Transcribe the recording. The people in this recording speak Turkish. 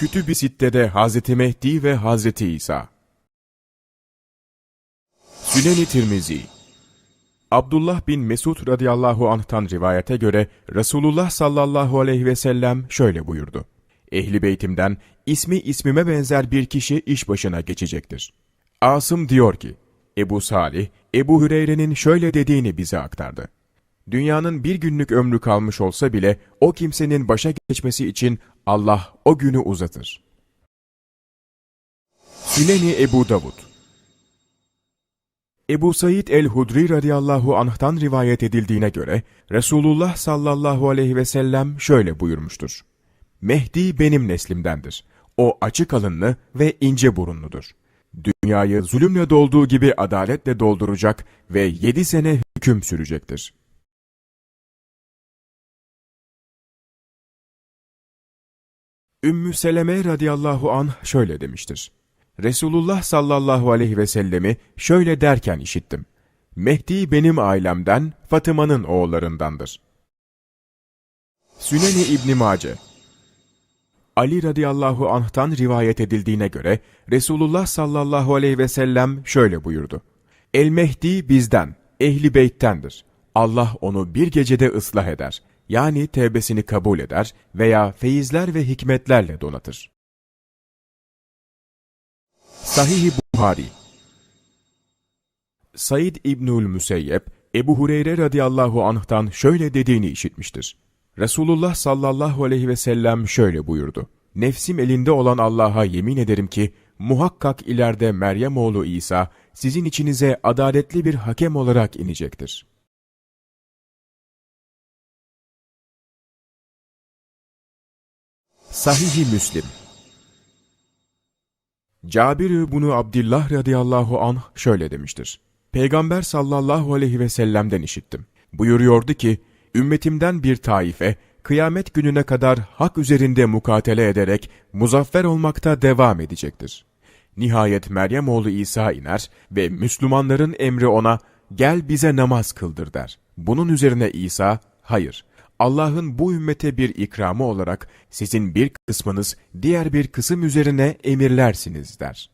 Kütüb-i Sitte'de Hazreti Mehdi ve Hazreti İsa. Süneni Tirmizi Abdullah bin Mesud radıyallahu anh'tan rivayete göre Resulullah sallallahu aleyhi ve sellem şöyle buyurdu. Ehli beytimden ismi ismime benzer bir kişi iş başına geçecektir. Asım diyor ki, Ebu Salih, Ebu Hüreyre'nin şöyle dediğini bize aktardı. Dünyanın bir günlük ömrü kalmış olsa bile o kimsenin başa geçmesi için Allah o günü uzatır. Süneni Ebu Davud Ebu Said el-Hudri radıyallahu anh'tan rivayet edildiğine göre Resulullah sallallahu aleyhi ve sellem şöyle buyurmuştur. Mehdi benim neslimdendir. O açık alınlı ve ince burunludur. Dünyayı zulümle dolduğu gibi adaletle dolduracak ve yedi sene hüküm sürecektir. Ümmü Seleme radıyallahu anh şöyle demiştir. Resulullah sallallahu aleyhi ve sellemi şöyle derken işittim. Mehdi benim ailemden, Fatıma'nın oğullarındandır. Süneni İbni Mace Ali radıyallahu anh'tan rivayet edildiğine göre Resulullah sallallahu aleyhi ve sellem şöyle buyurdu. El Mehdi bizden, ehli beyttendir. Allah onu bir gecede ıslah eder. Yani tevbesini kabul eder veya feyizler ve hikmetlerle donatır. Sahih-i Buhari Said İbnül Müseyyep, Ebu Hureyre radıyallahu anh'tan şöyle dediğini işitmiştir. Resulullah sallallahu aleyhi ve sellem şöyle buyurdu. Nefsim elinde olan Allah'a yemin ederim ki, muhakkak ileride Meryem oğlu İsa, sizin içinize adaletli bir hakem olarak inecektir. Sahih-i Müslim Cabir bunu Abdullah radıyallahu anh şöyle demiştir. Peygamber sallallahu aleyhi ve sellem'den işittim. Buyuruyordu ki, ümmetimden bir taife, kıyamet gününe kadar hak üzerinde mukatele ederek muzaffer olmakta devam edecektir. Nihayet Meryem oğlu İsa iner ve Müslümanların emri ona, gel bize namaz kıldır der. Bunun üzerine İsa, hayır, Allah'ın bu ümmete bir ikramı olarak sizin bir kısmınız diğer bir kısım üzerine emirlersiniz der.